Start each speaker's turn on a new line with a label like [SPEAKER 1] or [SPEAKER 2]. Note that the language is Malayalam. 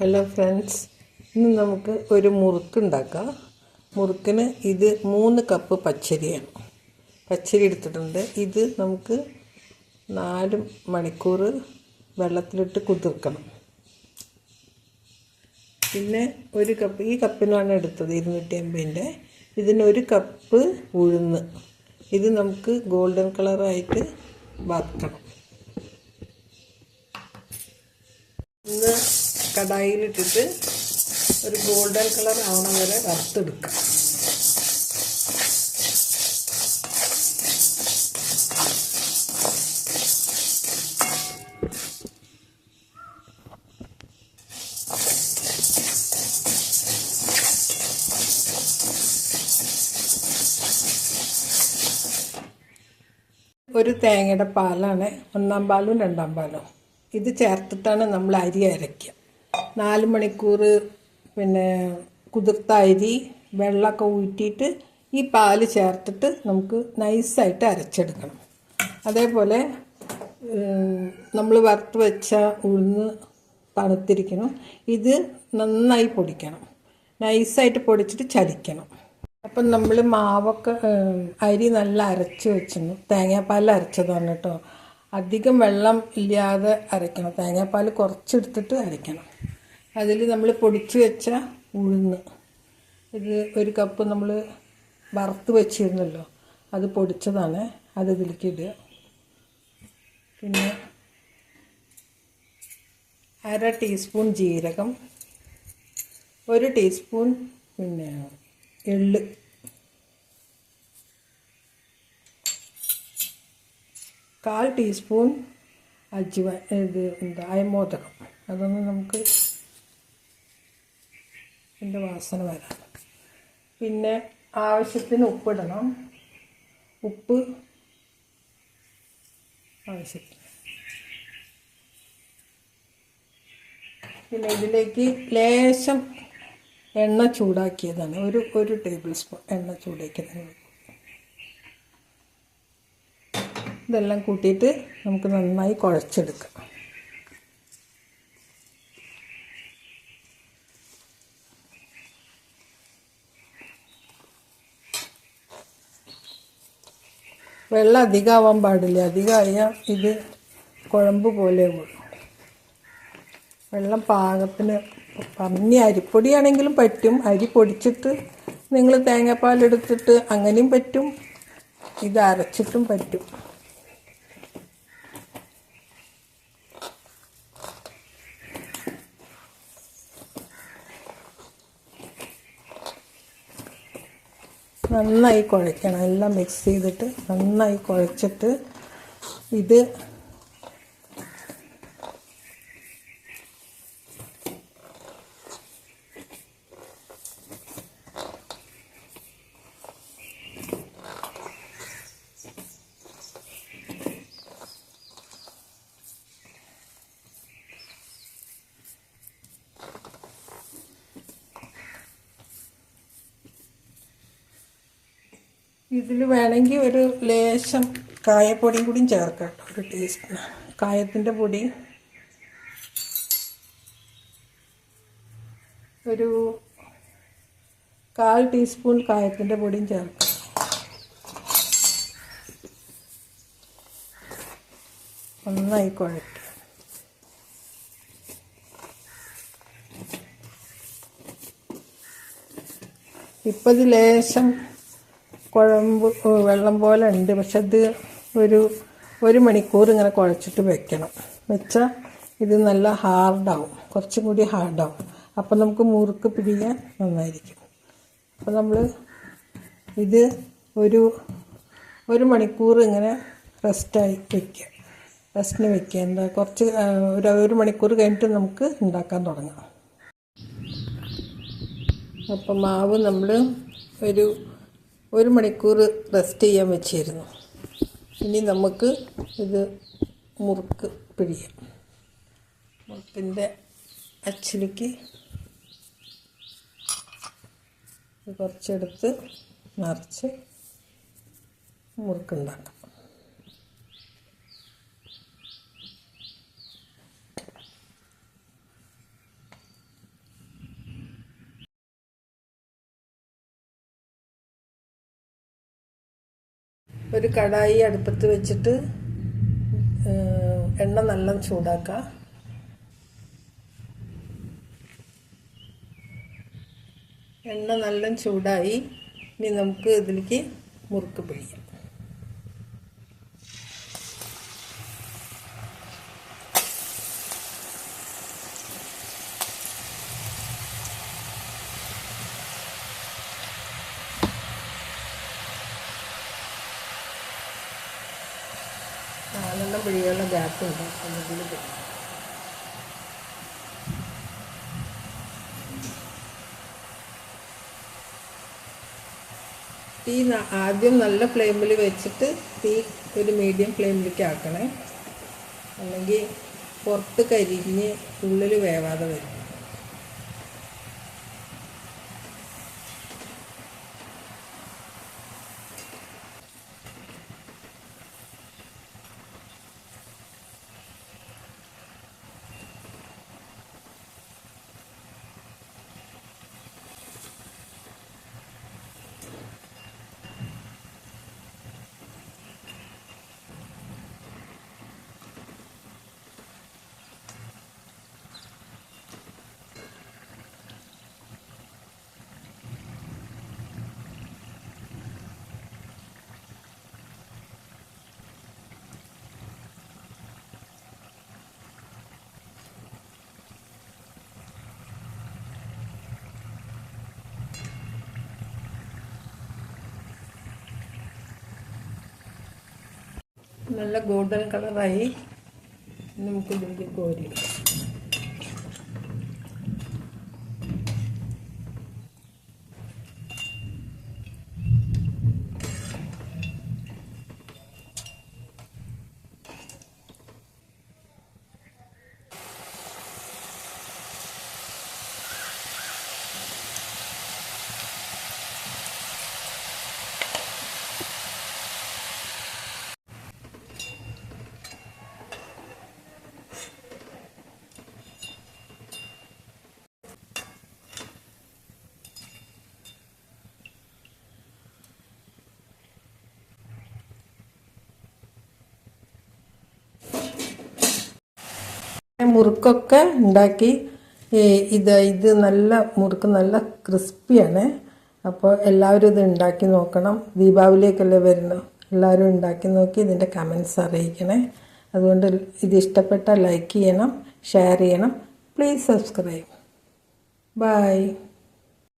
[SPEAKER 1] ഹലോ ഫ്രണ്ട്സ് ഇന്ന് നമുക്ക് ഒരു മുറുക്ക് ഉണ്ടാക്കാം. മുറുക്കിന് ഇത് മൂന്ന് കപ്പ് പച്ചരിയാണ്. പച്ചരി എടുത്തിട്ടുണ്ട്. ഇത് നമുക്ക് നാല് മണിക്കൂർ വെള്ളത്തിലിട്ട് കുതിർക്കണം. പിന്നെ ഒരു കപ്പ് ഈ കപ്പിനാണ് എടുത്തത് ഇരുന്നൂറ്റി അമ്പതിന്റെ ഇതിന് ഒരു കപ്പ് ഉഴുന്ന്. ഇത് നമുക്ക് ഗോൾഡൻ കളറായിട്ട് വറുക്കണം ഇന്ന് കടായിലിട്ടിട്ട് ഒരു ഗോൾഡൻ കളർ ആവണ വരെ വറുത്തെടുക്കുക ഒരു തേങ്ങയുടെ പാലാണ് ഒന്നാം പാലും രണ്ടാം പാലും. ഇത് ചേർത്തിട്ടാണ് നമ്മൾ അരി അരയ്ക്കുക. നാല് മണിക്കൂർ പിന്നെ കുതിർത്ത അരി വെള്ളമൊക്കെ ഊറ്റിയിട്ട് ഈ പാൽ ചേർത്തിട്ട് നമുക്ക് നൈസായിട്ട് അരച്ചെടുക്കണം. അതേപോലെ നമ്മൾ വറുത്ത് വെച്ച ഉഴുന്ന് തണുത്തിരിക്കണം. ഇത് നന്നായി പൊടിക്കണം. നൈസായിട്ട് പൊടിച്ചിട്ട് ചലിക്കണം. അപ്പം നമ്മൾ മാവൊക്കെ അരി നല്ല അരച്ച് വെച്ചിരുന്നു. തേങ്ങാപ്പാൽ അരച്ചതാണ് കേട്ടോ. അധികം വെള്ളം ഇല്ലാതെ അരയ്ക്കണം തേങ്ങാപ്പാൽ കുറച്ചെടുത്തിട്ട് അരയ്ക്കണം അതിൽ നമ്മൾ പൊടിച്ച് വെച്ച ഉഴുന്ന്. ഒരു ഒരു കപ്പ് നമ്മൾ വറുത്ത് വെച്ചിരുന്നല്ലോ അത് പൊടിച്ചതാണ്. അത് ഇതിലേക്ക് ഇടുക. പിന്നെ അര ടീസ്പൂൺ ജീരകം ഒരു ടീസ്പൂൺ പിന്നെ എള്ള്. കാൽ ടീസ്പൂൺ അജ്വ ഇത് എന്താ അയമോദകം. അതൊന്ന് നമുക്ക് ഇതിന്റെ വാസന വരാം. പിന്നെ ആവശ്യത്തിന് ഉപ്പിടണം. ഉപ്പ് ആവശ്യത്തിന്. പിന്നെ ഇതിലേക്ക് ലേശം എണ്ണ ചൂടാക്കിയതാണ്. ഒരു ഒരു ടേബിൾ സ്പൂൺ എണ്ണ ചൂടാക്കിയതാണ്. ഇതെല്ലാം കൂട്ടിയിട്ട് നമുക്ക് നന്നായി കുഴച്ചെടുക്കാം. വെള്ളം അധികമാവാൻ പാടില്ല. അധികമായാൽ ഇത് കുഴമ്പ് പോലെ പോകും വെള്ളം പാകത്തിന് പറഞ്ഞ അരിപ്പൊടിയാണെങ്കിലും പറ്റും. അരി പൊടിച്ചിട്ട് നിങ്ങൾ തേങ്ങാപ്പാലെടുത്തിട്ട് അങ്ങനെയും പറ്റും. ഇത് അരച്ചിട്ടും പറ്റും. നന്നായി കുഴയ്ക്കണം എല്ലാം മിക്സ് ചെയ്തിട്ട് നന്നായി കുഴച്ചിട്ട് ഇത് ഇതിൽ വേണമെങ്കിൽ ഒരു ലേശം കായപ്പൊടിയും കൂടി ചേർക്കാം ഒരു ടീസ്പൂൺ കായത്തിന്റെ പൊടി. ഒരു കാൽ ടീസ്പൂൺ കായത്തിന്റെ പൊടിയും ചേർക്കാം. നന്നായി കുഴയ്ക്കുക ഇപ്പം ഇത് ലേശം കുഴമ്പ് വെള്ളം പോലെ ഉണ്ട്. പക്ഷെ അത് ഒരു ഒരു മണിക്കൂർ ഇങ്ങനെ കുഴച്ചിട്ട് വെക്കണം. വെച്ചാൽ ഇത് നല്ല ഹാർഡാവും കുറച്ചും കൂടി ഹാർഡാവും അപ്പം നമുക്ക് മുറുക്ക് പിടിക്കാൻ നന്നായിരിക്കും. അപ്പം നമ്മൾ ഇത് ഒരു ഒരു മണിക്കൂർ ഇങ്ങനെ റെസ്റ്റായി വെക്കുക റെസ്റ്റിന് വെക്കുക എന്താ കുറച്ച് ഒരു ഒരു മണിക്കൂർ കഴിഞ്ഞിട്ട് നമുക്ക് ഉണ്ടാക്കാൻ തുടങ്ങാം. അപ്പം മാവ് നമ്മൾ ഒരു ഒരു മണിക്കൂർ റെസ്റ്റ് ചെയ്യാൻ വെച്ചിരുന്നു. ഇനി നമുക്ക് ഇത് മുറുക്ക് പിഴിയാം. മുറുക്കിന്റെ അച്ചിലേക്ക് കുറച്ചെടുത്ത് നിറച്ച് മുറുക്കുണ്ടാക്കാം ഒരു കടായി അടുപ്പത്ത് വെച്ചിട്ട് എണ്ണ നല്ല ചൂടാക്കുക എണ്ണ നല്ല ചൂടായി ഇനി നമുക്ക് ഇതിലേക്ക് മുറുക്ക് പിഴിയാം നാലെണ്ണം പിഴിയുള്ള ഗ്യാപ്പ് ഉണ്ട്. ഇതിൽ തീ ആദ്യം നല്ല ഫ്ലെയിമിൽ വെച്ചിട്ട് തീ ഒരു മീഡിയം ഫ്ലെയിമിലേക്ക് ആക്കണേ. അല്ലെങ്കിൽ പുറത്ത് കരിഞ്ഞ് ഉള്ളിൽ വേവാതെ വരും. നല്ല ഗോൾഡൻ കളറായി നമുക്കിതിലേക്ക് കോരി മുറുക്കൊക്കെ ഉണ്ടാക്കി ഇത് ഇത് നല്ല മുറുക്ക് നല്ല ക്രിസ്പിയാണ്. അപ്പോൾ എല്ലാവരും ഇത് ഉണ്ടാക്കി നോക്കണം. ദീപാവലിയൊക്കെയല്ലേ വരുന്നു എല്ലാവരും ഉണ്ടാക്കി നോക്കി ഇതിന്റെ കമൻസ് അറിയിക്കണേ. അതുകൊണ്ട് ഇത് ഇഷ്ടപ്പെട്ടാൽ ലൈക്ക് ചെയ്യണം ഷെയർ ചെയ്യണം. Please subscribe. ബൈ.